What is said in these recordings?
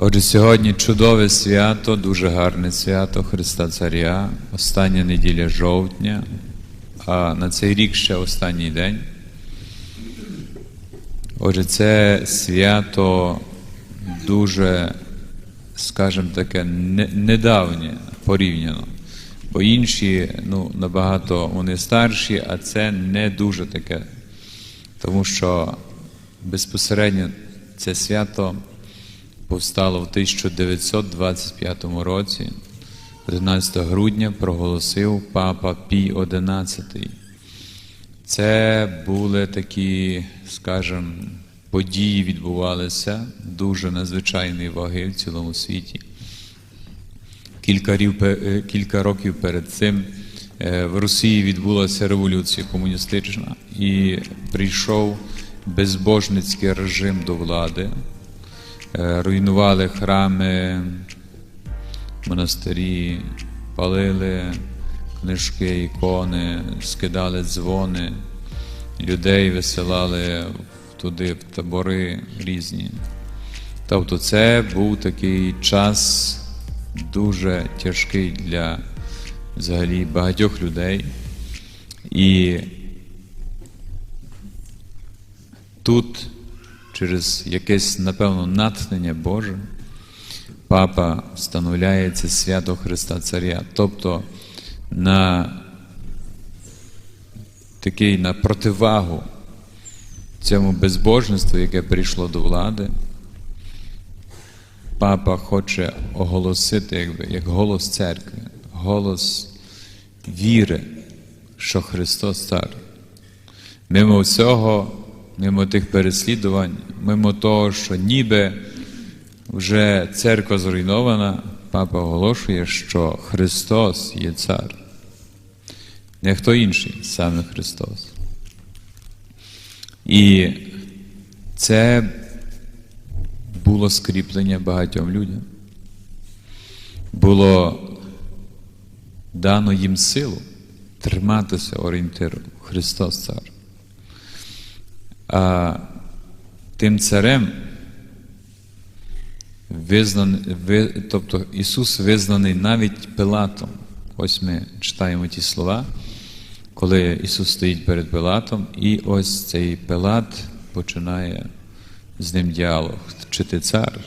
Отже, сьогодні чудове свято, дуже гарне свято Христа Царя, остання неділя жовтня, а на цей рік ще останній день. Отже, це свято дуже, скажімо таке, не- недавнє порівняно. Бо інші ну, набагато вони старші, а це не дуже таке. Тому що безпосередньо це свято повстало в 1925 році, 11 грудня проголосив папа Пій XI. Це були такі, скажімо, події відбувалися дуже надзвичайної ваги в цілому світі. Кілька, е, кілька років перед цим е, в Росії відбулася революція комуністична і прийшов безбожницький режим до влади, руйнували храми, монастирі, палили книжки, ікони, скидали дзвони, людей висилали туди в табори різні. Тобто це був такий час дуже тяжкий для взагалі багатьох людей. І тут, через якесь, напевно, натхнення Боже, папа встановляє це свято Христа Царя. Тобто на такий на противагу цьому безбожництву, яке прийшло до влади, папа хоче оголосити, якби, як голос церкви, голос віри, що Христос цар. Мимо всього, мимо тих переслідувань, мимо того, що ніби вже церква зруйнована, папа оголошує, що Христос є цар. Не хто інший, саме Христос. І це було скріплення багатьом людям. Було дано їм силу триматися орієнтиру Христос цар. А тим царем визнан, ви, тобто Ісус визнаний навіть Пилатом. Ось ми читаємо ті слова, коли Ісус стоїть перед Пилатом, і ось цей Пилат починає з ним діалог. Чи ти цар?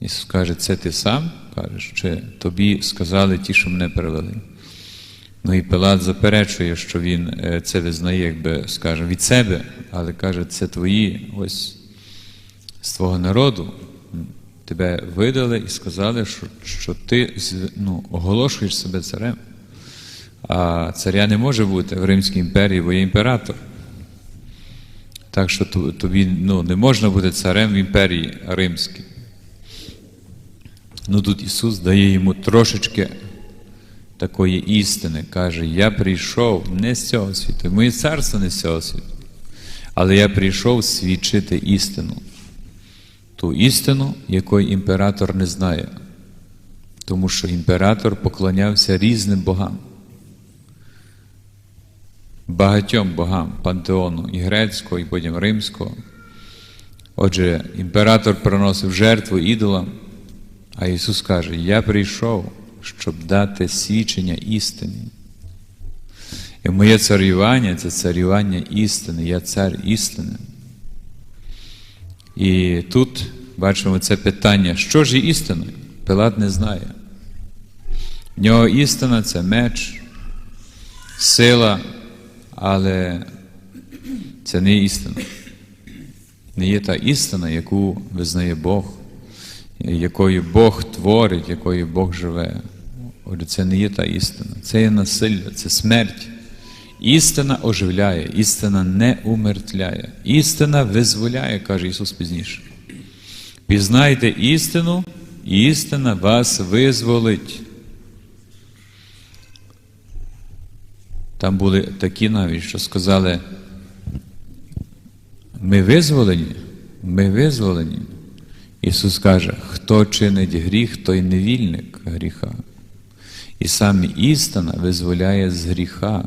Ісус каже, це ти сам кажеш, чи тобі сказали ті, що мене перевели? Ну і Пилат заперечує, що він е, це визнає, якби скажемо, від себе, але каже, це твої ось з твого народу. Тебе видали і сказали, що, що ти ну, оголошуєш себе царем. А царя не може бути в Римській імперії, бо є імператор. Так що тобі ну, не можна бути царем в імперії римській. Ну тут Ісус дає йому трошечки такої істини. Каже, я прийшов не з цього світу, моє царство не з цього світу. Але я прийшов свідчити істину. Ту істину, якої імператор не знає. Тому що імператор поклонявся різним богам. Багатьом богам пантеону і грецького, і потім римського. Отже, імператор приносив жертву ідолам, а Ісус каже: Я прийшов, щоб дати свідчення істині. І моє царювання це царювання істини, я цар істини. І тут бачимо це питання, що ж є істиною? Пилат не знає. В нього істина це меч, сила, але це не істина. Не є та істина, яку визнає Бог, якою Бог творить, якою Бог живе. Отже, це не є та істина. Це є насилля, це смерть. Істина оживляє, істина не умертвляє. Істина визволяє, каже Ісус пізніше. Пізнайте істину, і істина вас визволить. Там були такі навіть, що сказали, ми визволені, ми визволені. Ісус каже, хто чинить гріх, той невільник гріха. І саме істина визволяє з гріха.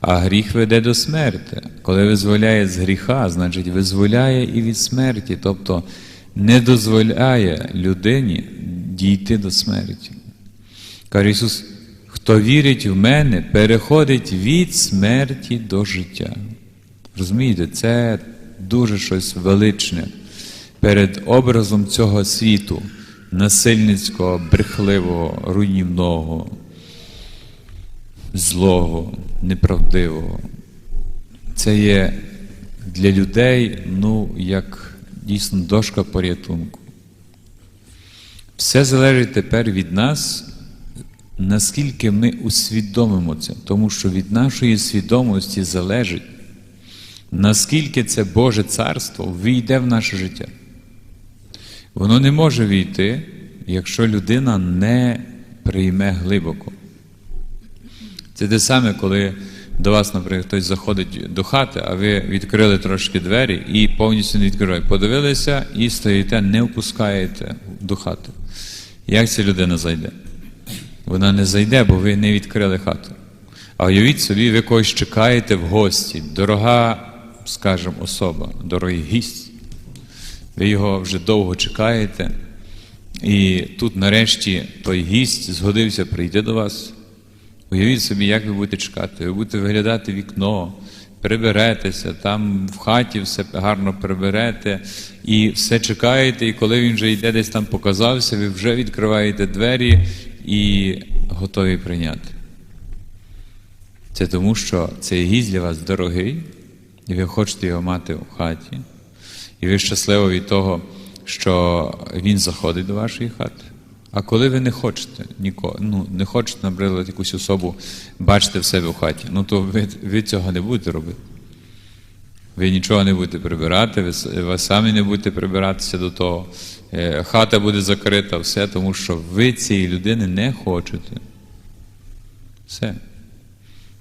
А гріх веде до смерти. Коли визволяє з гріха, значить визволяє і від смерті. Тобто не дозволяє людині дійти до смерті. Каже Ісус, хто вірить в мене, переходить від смерті до життя. Розумієте, це дуже щось величне перед образом цього світу, насильницького, брехливого, руйнівного, злого, неправдивого. Це є для людей, ну, як дійсно дошка порятунку. Все залежить тепер від нас, наскільки ми усвідомимо це, тому що від нашої свідомості залежить, наскільки це Боже царство війде в наше життя. Воно не може війти, якщо людина не прийме глибоко. Це те саме, коли до вас, наприклад, хтось заходить до хати, а ви відкрили трошки двері і повністю не відкриваєте. Подивилися і стоїте, не впускаєте до хати. Як ця людина зайде? Вона не зайде, бо ви не відкрили хату. А уявіть собі, ви когось чекаєте в гості, дорога, скажімо, особа, дорогий гість. Ви його вже довго чекаєте, і тут нарешті той гість згодився прийти до вас. Уявіть собі, як ви будете чекати. Ви будете виглядати вікно, приберетеся, там в хаті все гарно приберете і все чекаєте, і коли він вже йде десь там показався, ви вже відкриваєте двері і готові прийняти. Це тому, що цей гість для вас дорогий, і ви хочете його мати в хаті, і ви щасливі від того, що він заходить до вашої хати. А коли ви не хочете нікого, ну не хочете, наприклад, якусь особу бачити в себе в хаті, ну то ви, ви цього не будете робити. Ви нічого не будете прибирати, ви, ви самі не будете прибиратися до того. Е, Хата буде закрита, все, тому що ви цієї людини не хочете. Все.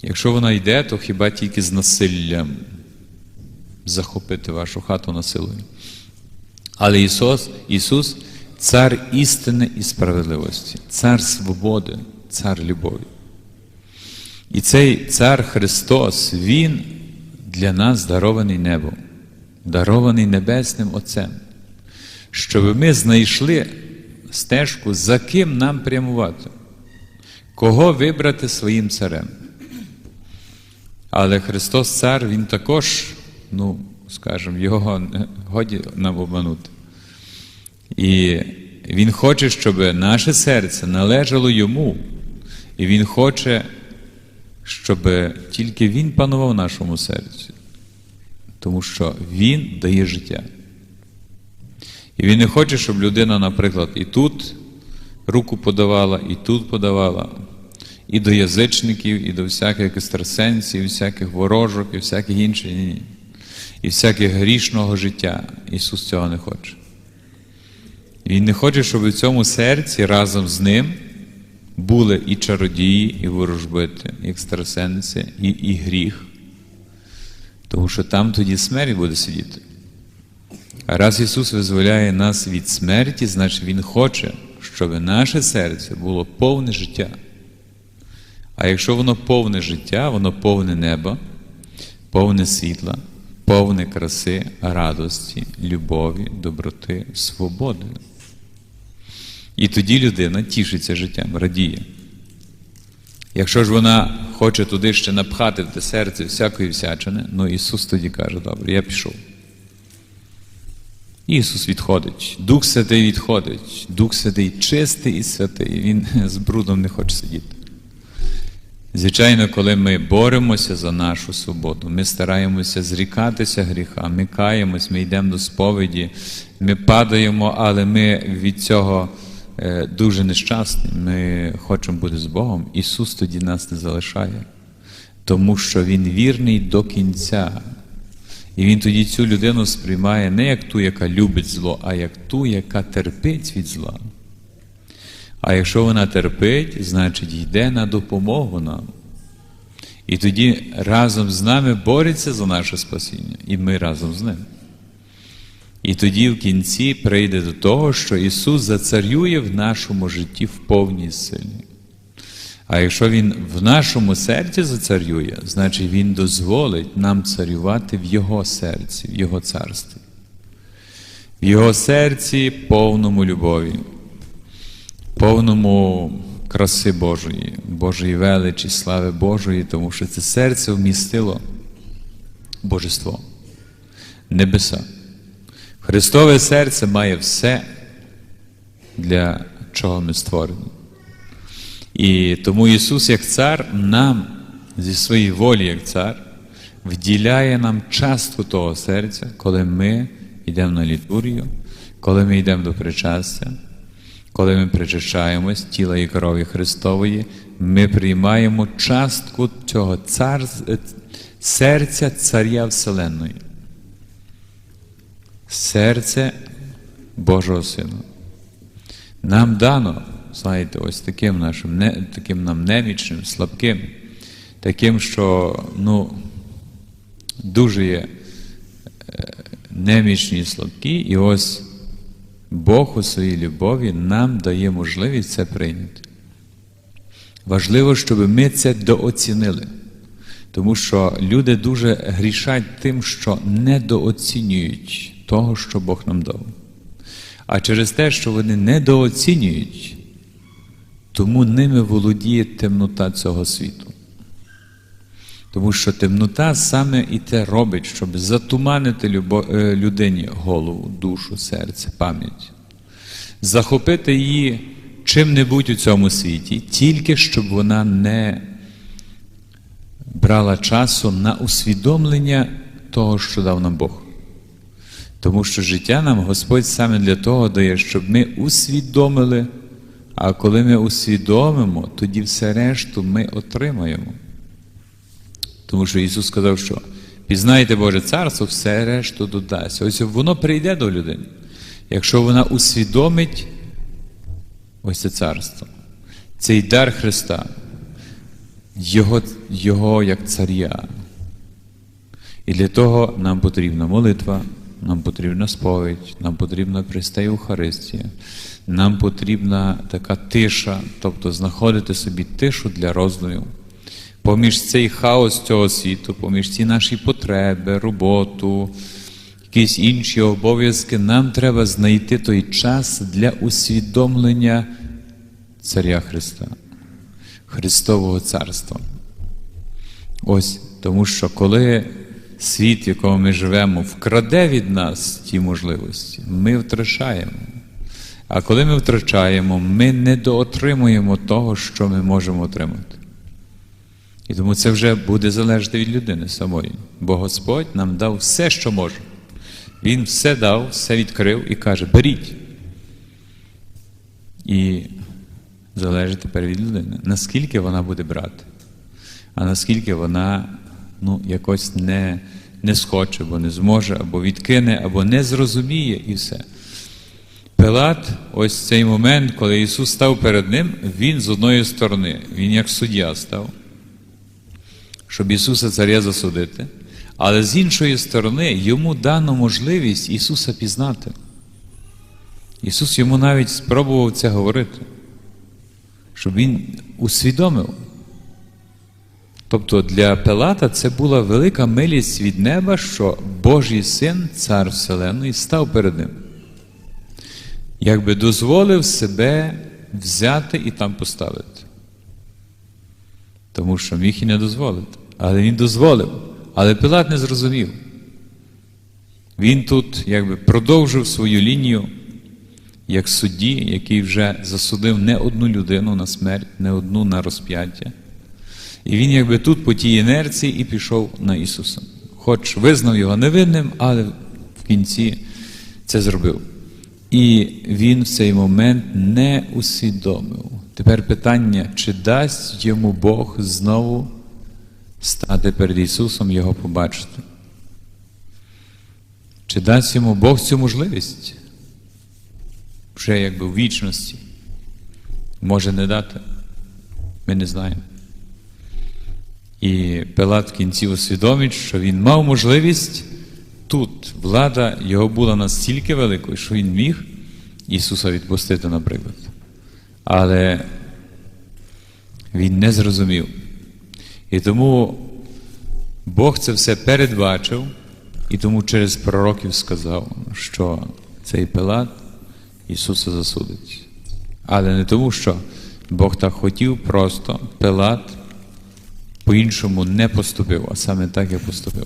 Якщо вона йде, то хіба тільки з насиллям захопити вашу хату насилою. Але Ісус, Ісус цар істини і справедливості, цар свободи, цар любові. І цей цар Христос, Він для нас дарований небом, дарований Небесним Отцем, щоб ми знайшли стежку, за ким нам прямувати, кого вибрати своїм царем. Але Христос Цар, Він також, ну, скажімо, його годі нам обманути. І Він хоче, щоб наше серце належало йому. І Він хоче, щоб тільки Він панував нашому серці. Тому що Він дає життя. І він не хоче, щоб людина, наприклад, і тут руку подавала, і тут подавала, і до язичників, і до всяких екстрасенсів, і всяких ворожок, і всяких інших, ні, ні. І всяких грішного життя. Ісус цього не хоче. Він не хоче, щоб у цьому серці разом з ним були і чародії, і ворожбити, і екстрасенси, і, і гріх. Тому що там тоді смерть буде сидіти. А раз Ісус визволяє нас від смерті, значить Він хоче, щоб наше серце було повне життя. А якщо воно повне життя, воно повне неба, повне світла, повне краси, радості, любові, доброти, свободи. І тоді людина тішиться життям, радіє. Якщо ж вона хоче туди ще напхати в те серце всякої всячини, ну Ісус тоді каже, добре, я пішов. Ісус відходить, Дух Святий відходить, Дух Святий чистий і святий, Він з брудом не хоче сидіти. Звичайно, коли ми боремося за нашу свободу, ми стараємося зрікатися гріха, ми каємось, ми йдемо до сповіді, ми падаємо, але ми від цього дуже нещасні. Ми хочемо бути з Богом. Ісус тоді нас не залишає, тому що Він вірний до кінця. І він тоді цю людину сприймає не як ту, яка любить зло, а як ту, яка терпить від зла. А якщо вона терпить, значить йде на допомогу нам. І тоді разом з нами бореться за наше спасіння, і ми разом з ним. І тоді в кінці прийде до того, що Ісус зацарює в нашому житті в повній силі. А якщо Він в нашому серці зацарює, значить Він дозволить нам царювати в Його серці, в Його царстві. в його серці повному любові, повному краси Божої, Божої величі, слави Божої, тому що це серце вмістило Божество, небеса. Христове серце має все, для чого ми створені. І тому Ісус, як Цар, нам зі своєї волі, як Цар, вділяє нам частку того серця, коли ми йдемо на літургію, коли ми йдемо до причастя, коли ми причащаємось тіла і крові Христової, ми приймаємо частку цього цар... серця Царя Вселенної. Серце Божого Сина. Нам дано, знаєте, ось таким нашим, не, таким нам немічним, слабким, таким, що ну, дуже є е, немічні і слабкі, і ось Бог у своїй любові нам дає можливість це прийняти. Важливо, щоб ми це дооцінили. Тому що люди дуже грішать тим, що недооцінюють того, що Бог нам дав. А через те, що вони недооцінюють, тому ними володіє темнота цього світу. Тому що темнота саме і те робить, щоб затуманити людині голову, душу, серце, пам'ять, захопити її чим-небудь у цьому світі, тільки щоб вона не брала часу на усвідомлення того, що дав нам Бог. Тому що життя нам Господь саме для того дає, щоб ми усвідомили, а коли ми усвідомимо, тоді все решту ми отримаємо. Тому що Ісус сказав, що пізнайте Боже Царство, все решту додасть. Ось воно прийде до людини, якщо вона усвідомить ось це царство, цей дар Христа, Його, Його як царя. І для того нам потрібна молитва, нам потрібна сповідь, нам потрібна пристай Євхаристія, нам потрібна така тиша, тобто знаходити собі тишу для роздумів. Поміж цей хаос цього світу, поміж ці наші потреби, роботу, якісь інші обов'язки, нам треба знайти той час для усвідомлення Царя Христа, Христового Царства. Ось тому що коли світ, в якому ми живемо, вкраде від нас ті можливості, ми втрачаємо. А коли ми втрачаємо, ми недоотримуємо того, що ми можемо отримати. І тому це вже буде залежати від людини самої. Бо Господь нам дав все, що може. Він все дав, все відкрив і каже: беріть. І залежить тепер від людини, наскільки вона буде брати, а наскільки вона ну, якось не не схоче, або не зможе, або відкине, або не зрозуміє і все. Пилат, ось цей момент, коли Ісус став перед Ним, Він з одної сторони, Він як суддя став, щоб Ісуса Царя засудити, але з іншої сторони, йому дано можливість Ісуса пізнати. Ісус йому навіть спробував це говорити, щоб Він усвідомив. Тобто для Пилата це була велика милість від неба, що Божий син, цар Вселеної, став перед ним. Якби дозволив себе взяти і там поставити. Тому що міг і не дозволити. Але він дозволив. Але Пилат не зрозумів. Він тут якби продовжив свою лінію як судді, який вже засудив не одну людину на смерть, не одну на розп'яття. І він якби тут по тій інерції і пішов на Ісуса. Хоч визнав його невинним, але в кінці це зробив. І він в цей момент не усвідомив. Тепер питання, чи дасть йому Бог знову стати перед Ісусом Його побачити? Чи дасть йому Бог цю можливість? Вже якби в вічності? Може не дати? Ми не знаємо. І Пилат в кінці усвідомить, що він мав можливість тут. Влада його була настільки великою, що він міг Ісуса відпустити, наприклад. Але він не зрозумів. І тому Бог це все передбачив, і тому через пророків сказав, що цей Пилат Ісуса засудить. Але не тому, що Бог так хотів, просто Пилат по-іншому не поступив, а саме так і поступив.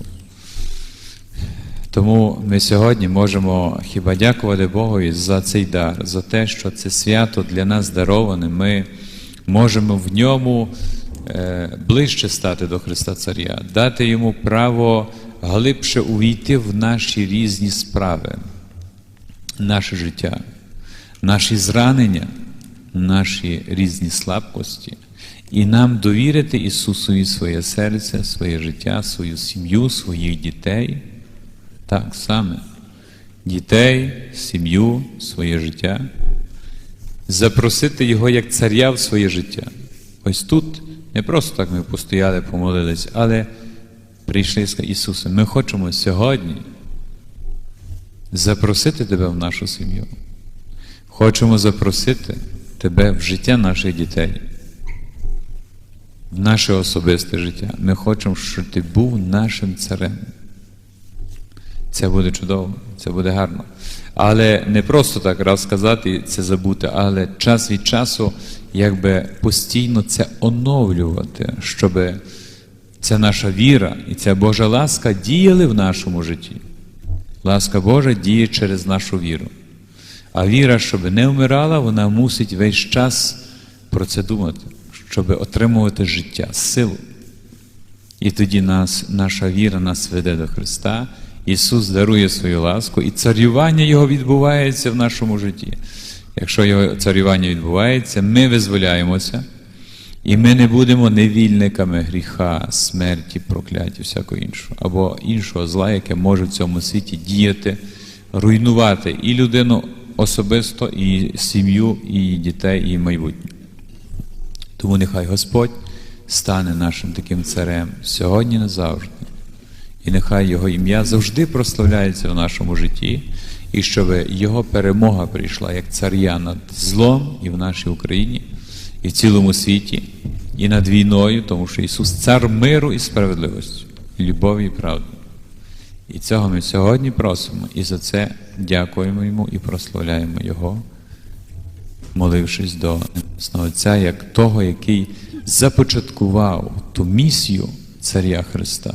Тому ми сьогодні можемо хіба дякувати Богові за цей дар, за те, що це свято для нас дароване. Ми можемо в ньому ближче стати до Христа Царя, дати йому право глибше увійти в наші різні справи, наше життя, наші зранення, наші різні слабкості, і нам довірити Ісусові своє серце, своє життя, свою сім'ю, своїх дітей. Так саме. Дітей, сім'ю, своє життя. Запросити Його як царя в своє життя. Ось тут не просто так ми постояли, помолились, але прийшли і сказали, Ісусе, ми хочемо сьогодні запросити Тебе в нашу сім'ю. Хочемо запросити Тебе в життя наших дітей, в наше особисте життя. Ми хочемо, щоб Ти був нашим царем. Це буде чудово, це буде гарно. Але не просто так раз сказати це забути, але час від часу якби постійно це оновлювати, щоб ця наша віра і ця Божа ласка діяли в нашому житті. Ласка Божа діє через нашу віру. А віра, щоб не вмирала, вона мусить весь час про це думати, щоб отримувати життя, силу. І тоді нас, наша віра нас веде до Христа. Ісус дарує свою ласку, і царювання Його відбувається в нашому житті. Якщо Його царювання відбувається, ми визволяємося, і ми не будемо невільниками гріха, смерті, прокляття, всякого іншого, або іншого зла, яке може в цьому світі діяти, руйнувати і людину особисто, і сім'ю, і дітей, і майбутнє. Тому нехай Господь стане нашим таким царем сьогодні назавжди. І нехай Його ім'я завжди прославляється в нашому житті, і щоб Його перемога прийшла як царя над злом і в нашій Україні, і в цілому світі, і над війною, тому що Ісус цар миру і справедливості, любові і правди. І цього ми сьогодні просимо, і за це дякуємо Йому і прославляємо Його, молившись до Небесного Отця, як того, який започаткував ту місію Царя Христа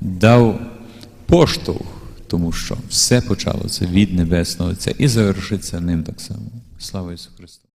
дав поштовх, тому що все почалося від Небесного Отця і завершиться ним так само. Слава Ісусу Христу!